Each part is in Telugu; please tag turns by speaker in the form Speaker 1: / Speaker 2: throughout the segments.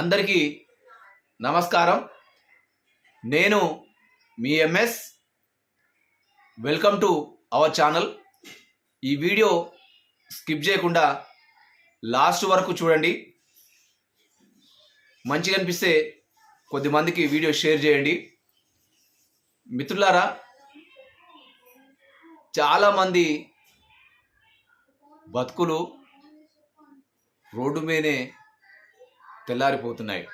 Speaker 1: అందరికీ నమస్కారం. నేను మీ MS. Welcome to our channel. ఈ వీడియో స్కిప్ చేయకుండా లాస్ట్ వరకు చూడండి. మంచిగా అనిపిస్తే కొద్దిమందికి వీడియో షేర్ చేయండి. మిత్రులారా చాలామంది బతుకులు రోడ్డు మీదనే తెల్లారిపోతున్నాయి.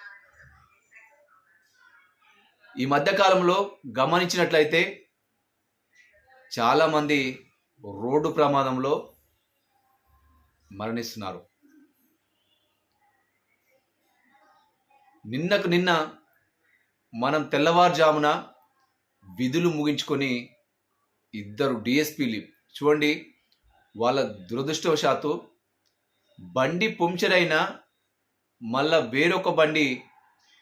Speaker 1: ఈ మధ్యకాలంలో గమనించినట్లయితే చాలామంది రోడ్డు ప్రమాదంలో మరణిస్తున్నారు. నిన్నకు నిన్న మనం తెల్లవారుజామున విధులు ముగించుకొని ఇద్దరు డిఎస్పీలు చూడండి వాళ్ళ దురదృష్టవశాత్తు బండి పంక్చర్ అయినా మళ్ళా వేరొక బండి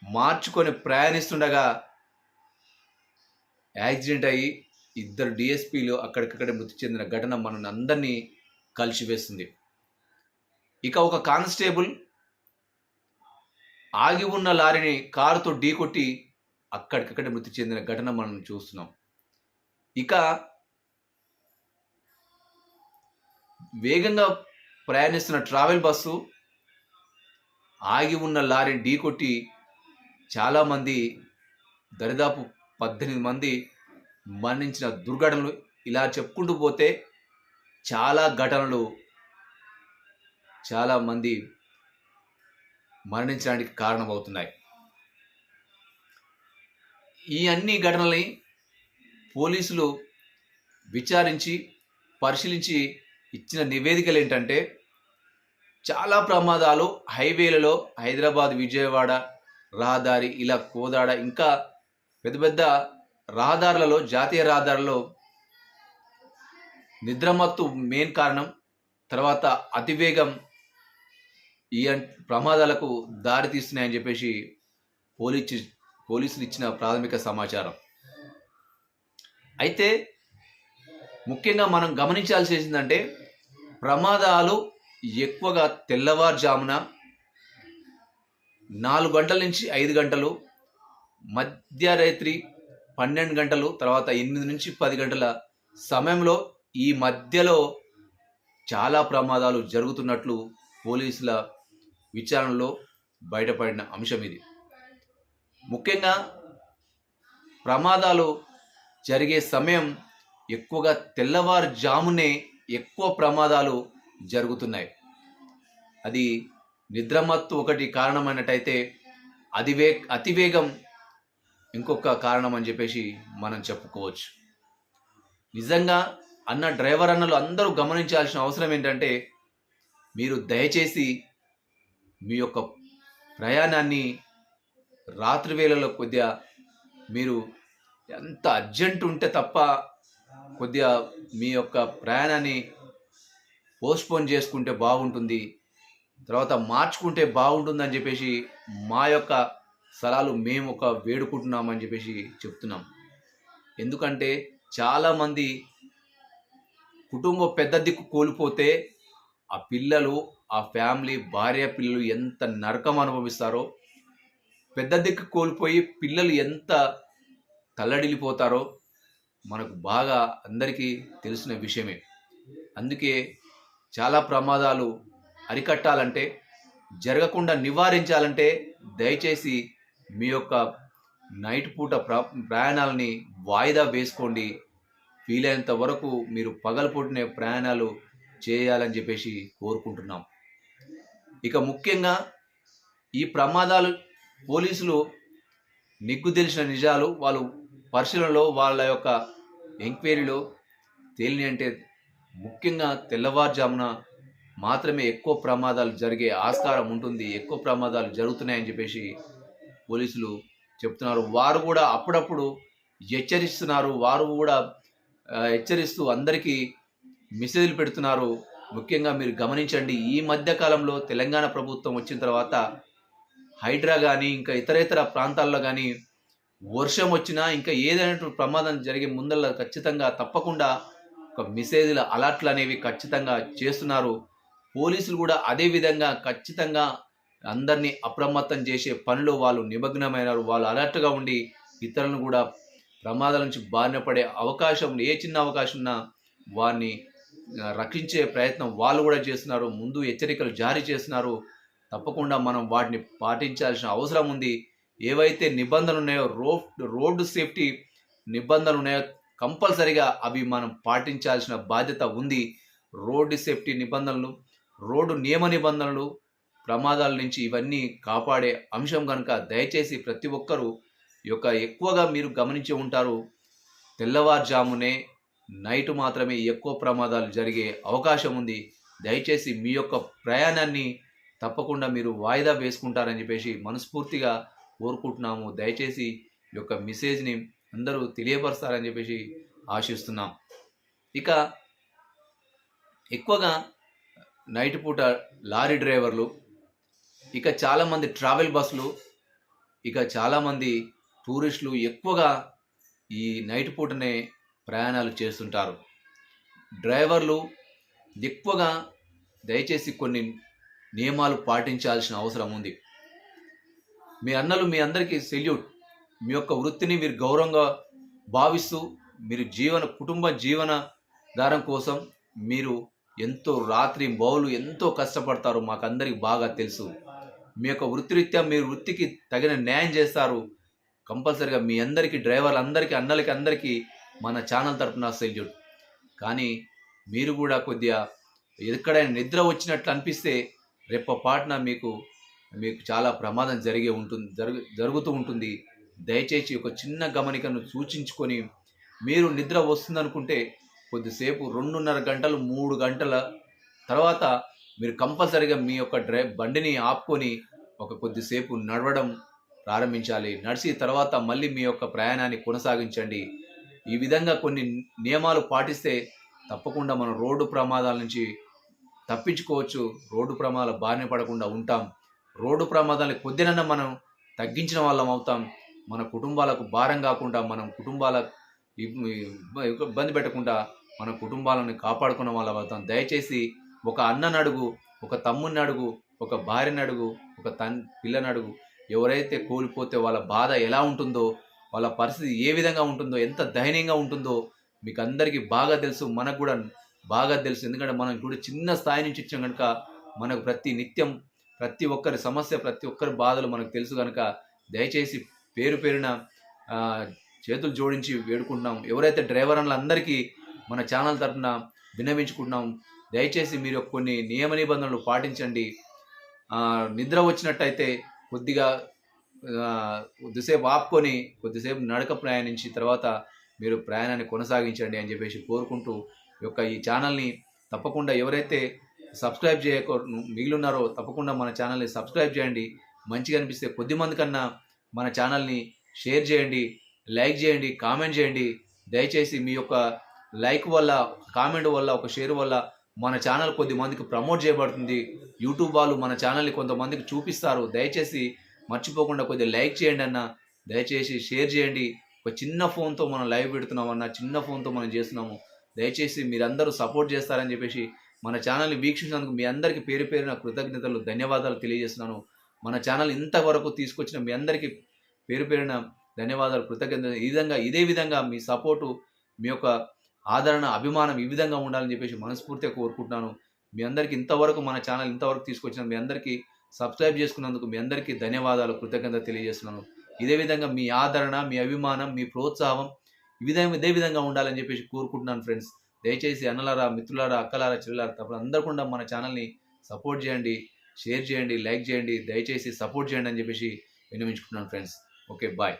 Speaker 1: మార్చుకొని ప్రయాణిస్తుండగా యాక్సిడెంట్ అయ్యి ఇద్దరు డిఎస్పీలు అక్కడికక్కడే మృతి చెందిన ఘటన మనల్ని అందరినీ కలిసివేస్తుంది. ఇక ఒక కానిస్టేబుల్ ఆగి ఉన్న లారీని కారుతో ఢీకొట్టి అక్కడికక్కడే మృతి చెందిన ఘటన మనం చూస్తున్నాం. ఇక వేగంగా ప్రయాణిస్తున్న ట్రావెల్ బస్సు ఆగి ఉన్న లారీని ఢీకొట్టి చాలామంది దరిదాపు పద్దెనిమిది మంది మరణించిన దుర్ఘటనలు ఇలా చెప్పుకుంటూ పోతే చాలా ఘటనలు చాలామంది మరణించడానికి కారణమవుతున్నాయి. ఈ అన్ని ఘటనల్ని పోలీసులు విచారించి పరిశీలించి ఇచ్చిన నివేదికలు ఏంటంటే చాలా ప్రమాదాలు. హైవేలలో హైదరాబాద్ విజయవాడ రహదారి ఇలా కోదాడ ఇంకా పెద్ద పెద్ద రహదారులలో జాతీయ రహదారులలో నిద్రమత్తు మెయిన్ కారణం. తర్వాత అతివేగం ఈ ప్రమాదాలకు దారి తీస్తున్నాయని చెప్పేసి పోలీసు పోలీసులు ఇచ్చిన ప్రాథమిక సమాచారం. అయితే ముఖ్యంగా మనం గమనించాల్సి ఏంటంటే ప్రమాదాలు ఎక్కువగా తెల్లవారుజామున నాలుగు గంటల నుంచి ఐదు గంటలు మధ్యరాత్రి పన్నెండు గంటలు తర్వాత ఎనిమిది నుంచి పది గంటల సమయంలో ఈ మధ్యలో చాలా ప్రమాదాలు జరుగుతున్నట్లు పోలీసుల విచారణలో బయటపడిన అంశం ఇది. ముఖ్యంగా ప్రమాదాలు జరిగే సమయం ఎక్కువగా తెల్లవారుజామునే ఎక్కువ ప్రమాదాలు జరుగుతున్నాయి. అది నిద్రమత్తు ఒకటి కారణమైనట్టయితే అదివే అతివేగం ఇంకొక కారణం అని చెప్పేసి మనం చెప్పుకోవచ్చు. నిజంగా అన్న డ్రైవర్ అన్నలు అందరూ గమనించాల్సిన అవసరం ఏంటంటే మీరు దయచేసి మీ యొక్క ప్రయాణాన్ని రాత్రి వేళలో కొద్దిగా మీరు ఎంత అర్జెంట్ ఉంటే తప్ప కొద్దిగా మీ యొక్క ప్రయాణాన్ని పోస్ట్పోన్ చేసుకుంటే బాగుంటుంది తర్వాత మార్చుకుంటే బాగుంటుందని చెప్పేసి మా యొక్క సలహాలు మేము ఒక వేడుకుంటున్నామని చెప్పేసి చెప్తున్నాం. ఎందుకంటే చాలామంది కుటుంబ పెద్ద దిక్కు కోల్పోతే ఆ పిల్లలు ఆ ఫ్యామిలీ భార్య పిల్లలు ఎంత నరకం అనుభవిస్తారో పెద్ద దిక్కు కోల్పోయి పిల్లలు ఎంత తల్లడిల్లిపోతారో మనకు బాగా అందరికీ తెలిసిన విషయమే. అందుకే చాలా ప్రమాదాలు అరికట్టాలంటే జరగకుండా నివారించాలంటే దయచేసి మీ యొక్క నైట్ పూట ప్ర ప్రయాణాలని వాయిదా వేసుకోండి. వీలైనంత వరకు మీరు పగలపూటనే ప్రయాణాలు చేయాలని చెప్పేసి కోరుకుంటున్నాం. ఇక ముఖ్యంగా ఈ ప్రమాదాలు పోలీసులు నిగ్గు తెలిసిన నిజాలు వాళ్ళు పరిశీలనలో వాళ్ళ యొక్క ఎంక్వైరీలో తేలిని అంటే ముఖ్యంగా తెల్లవారుజామున మాత్రమే ఎక్కువ ప్రమాదాలు జరిగే ఆస్కారం ఉంటుంది ఎక్కువ ప్రమాదాలు జరుగుతున్నాయని చెప్పేసి పోలీసులు చెప్తున్నారు. వారు కూడా అప్పుడప్పుడు హెచ్చరిస్తున్నారు. వారు కూడా హెచ్చరిస్తూ అందరికీ మెసేజ్లు పెడుతున్నారు. ముఖ్యంగా మీరు గమనించండి ఈ మధ్య కాలంలో తెలంగాణ ప్రభుత్వం వచ్చిన తర్వాత హైడ్రా కానీ ఇంకా ఇతర ఇతర ప్రాంతాల్లో కానీ వర్షం వచ్చినా ఇంకా ఏదైనా ప్రమాదం జరిగే ముందల్ల ఖచ్చితంగా తప్పకుండా ఒక మెసేజ్ల అలర్ట్లు అనేవి ఖచ్చితంగా చేస్తున్నారు. పోలీసులు కూడా అదే విధంగా ఖచ్చితంగా అందరినీ అప్రమత్తం చేసే పనిలో వాళ్ళు నిమగ్నమైనారు. వాళ్ళు అలర్ట్గా ఉండి ఇతరులను కూడా ప్రమాదాల నుంచి బారిన పడే అవకాశం ఏ చిన్న అవకాశం ఉన్నా వారిని రక్షించే ప్రయత్నం వాళ్ళు కూడా చేస్తున్నారు. ముందు హెచ్చరికలు జారీ చేస్తున్నారు. తప్పకుండా మనం వాటిని పాటించాల్సిన అవసరం ఉంది. ఏవైతే నిబంధనలు ఉన్నాయో రోడ్ రోడ్డు సేఫ్టీ నిబంధనలు ఉన్నాయో కంపల్సరిగా అవి మనం పాటించాల్సిన బాధ్యత ఉంది. రోడ్డు సేఫ్టీ నిబంధనలు రోడ్డు నియమ నిబంధనలు ప్రమాదాల నుంచి ఇవన్నీ కాపాడే అంశం కనుక దయచేసి ప్రతి ఒక్కరూ యొక్క ఎక్కువగా మీరు గమనించి ఉంటారు. తెల్లవారుజామునే నైట్ మాత్రమే ఎక్కువ ప్రమాదాలు జరిగే అవకాశం ఉంది. దయచేసి మీ యొక్క ప్రయాణాన్ని తప్పకుండా మీరు వాయిదా వేసుకుంటారని చెప్పేసి మనస్ఫూర్తిగా కోరుకుంటున్నాము. దయచేసి ఈ యొక్క మెసేజ్ని అందరూ తెలియపరుస్తారని చెప్పేసి ఆశిస్తున్నాం. ఇక ఎక్కువగా నైట్ పూట లారీ డ్రైవర్లు ఇక చాలామంది ట్రావెల్ బస్సులు ఇక చాలామంది టూరిస్టులు ఎక్కువగా ఈ నైట్ పూటనే ప్రయాణాలు చేస్తుంటారు. డ్రైవర్లు ఎక్కువగా దయచేసి కొన్ని నియమాలు పాటించాల్సిన అవసరం ఉంది. మీ అన్నలు మీ అందరికీ సెల్యూట్. మీ యొక్క వృత్తిని మీరు గౌరవంగా భావిస్తూ మీరు జీవన కుటుంబ జీవన దారం కోసం మీరు ఎంతో రాత్రి బౌలు ఎంతో కష్టపడతారు మాకందరికి బాగా తెలుసు. మీ యొక్క వృత్తిరీత్యా మీరు వృత్తికి తగిన న్యాయం చేస్తారు. కంపల్సరిగా మీ అందరికీ డ్రైవర్లు అందరికీ అన్నలకి అందరికీ మన ఛానల్ తరఫున సెల్యూట్. కానీ మీరు కూడా కొద్దిగా ఎక్కడైనా నిద్ర వచ్చినట్లు అనిపిస్తే రెప్పపాటున మీకు మీకు చాలా ప్రమాదం జరిగే ఉంటుంది జరుగు జరుగుతూ ఉంటుంది. దయచేసి ఒక చిన్న గమనికను సూచించుకొని మీరు నిద్ర వస్తుందనుకుంటే కొద్దిసేపు రెండున్నర గంటలు మూడు గంటల తర్వాత మీరు కంపల్సరీగా మీ యొక్క డ్రై బండిని ఆపుకొని ఒక కొద్దిసేపు నడవడం ప్రారంభించాలి. నడిచి తర్వాత మళ్ళీ మీ యొక్క ప్రయాణాన్ని కొనసాగించండి. ఈ విధంగా కొన్ని నియమాలు పాటిస్తే తప్పకుండా మనం రోడ్డు ప్రమాదాల నుంచి తప్పించుకోవచ్చు. రోడ్డు ప్రమాదాల బారిన పడకుండా ఉంటాం. రోడ్డు ప్రమాదాన్ని కొద్దినన్నా మనం తగ్గించిన వాళ్ళం అవుతాం. మన కుటుంబాలకు భారం కాకుండా మనం కుటుంబాల ఇబ్బంది పెట్టకుండా మన కుటుంబాలను కాపాడుకున్న వాళ్ళ అవుతాం దయచేసి ఒక అన్నని అడుగు ఒక తమ్ముని అడుగు ఒక భార్యని అడుగు ఒక తన్ పిల్లని అడుగు. ఎవరైతే కోల్పోతే వాళ్ళ బాధ ఎలా ఉంటుందో వాళ్ళ పరిస్థితి ఏ విధంగా ఉంటుందో ఎంత దయనీయంగా ఉంటుందో మీకు అందరికీ బాగా తెలుసు మనకు కూడా బాగా తెలుసు. ఎందుకంటే మనం కూడా చిన్న స్థాయి నుంచి ఇచ్చాం కనుక మనకు ప్రతి నిత్యం ప్రతి ఒక్కరి సమస్య ప్రతి ఒక్కరి బాధలు మనకు తెలుసు కనుక దయచేసి పేరు పేరున చేతులు జోడించి వేడుకుంటున్నాం. ఎవరైతే డ్రైవర్ అందరికీ మన ఛానల్ తరఫున విన్నవించుకుంటున్నాం దయచేసి మీరు కొన్ని నియమ నిబంధనలు పాటించండి. నిద్ర వచ్చినట్టయితే కొద్దిగా కొద్దిసేపు ఆపుకొని కొద్దిసేపు నడక ప్రయాణించి తర్వాత మీరు ప్రయాణాన్ని కొనసాగించండి అని చెప్పేసి కోరుకుంటూ ఈ యొక్క ఈ ఛానల్ని తప్పకుండా ఎవరైతే సబ్స్క్రైబ్ చేయక మిగిలిన్నారో తప్పకుండా మన ఛానల్ని సబ్స్క్రైబ్ చేయండి. మంచిగా అనిపిస్తే కొద్ది మంది కన్నా మన ఛానల్ని షేర్ చేయండి లైక్ చేయండి కామెంట్ చేయండి. దయచేసి మీ యొక్క లైక్ వల్ల కామెంట్ వల్ల ఒక షేర్ వల్ల మన ఛానల్ కొద్ది మందికి ప్రమోట్ చేయబడుతుంది. యూట్యూబ్ వాళ్ళు మన ఛానల్ని కొంతమందికి చూపిస్తారు. దయచేసి మర్చిపోకుండా కొద్దిగా లైక్ చేయండి అన్న. దయచేసి షేర్ చేయండి. ఒక చిన్న ఫోన్తో మనం లైవ్ పెడుతున్నాం అన్న చిన్న ఫోన్తో మనం చేస్తున్నాము. దయచేసి మీరందరూ సపోర్ట్ చేస్తారని చెప్పేసి మన ఛానల్ని వీక్షించినందుకు మీ అందరికీ పేరు పేరున కృతజ్ఞతలు ధన్యవాదాలు తెలియజేస్తున్నాను. మన ఛానల్ ఇంతవరకు తీసుకొచ్చిన మీ అందరికీ పేరు పేరిన ధన్యవాదాలు కృతజ్ఞతలు. ఈ విధంగా ఇదే విధంగా మీ సపోర్టు మీ యొక్క ఆదరణ అభిమానం ఈ విధంగా ఉండాలని చెప్పేసి మనస్ఫూర్తిగా కోరుకుంటున్నాను. మీ అందరికీ ఇంతవరకు మన ఛానల్ ఇంతవరకు తీసుకొచ్చిన మీ అందరికీ సబ్స్క్రైబ్ చేసుకున్నందుకు మీ అందరికీ ధన్యవాదాలు కృతజ్ఞత తెలియజేస్తున్నాను. ఇదే విధంగా మీ ఆదరణ మీ అభిమానం మీ ప్రోత్సాహం ఈ విధంగా ఇదే విధంగా ఉండాలని చెప్పేసి కోరుకుంటున్నాను ఫ్రెండ్స్. దయచేసి అన్నలారా మిత్రులారా అక్కలారా చెల్లారా తప్ప అందరూ కూడా మన ఛానల్ని సపోర్ట్ చేయండి. షేర్ చేయండి లైక్ చేయండి దయచేసి సపోర్ట్ చేయండి అని చెప్పేసి విన్నవించుకుంటున్నాను ఫ్రెండ్స్. Okay bye.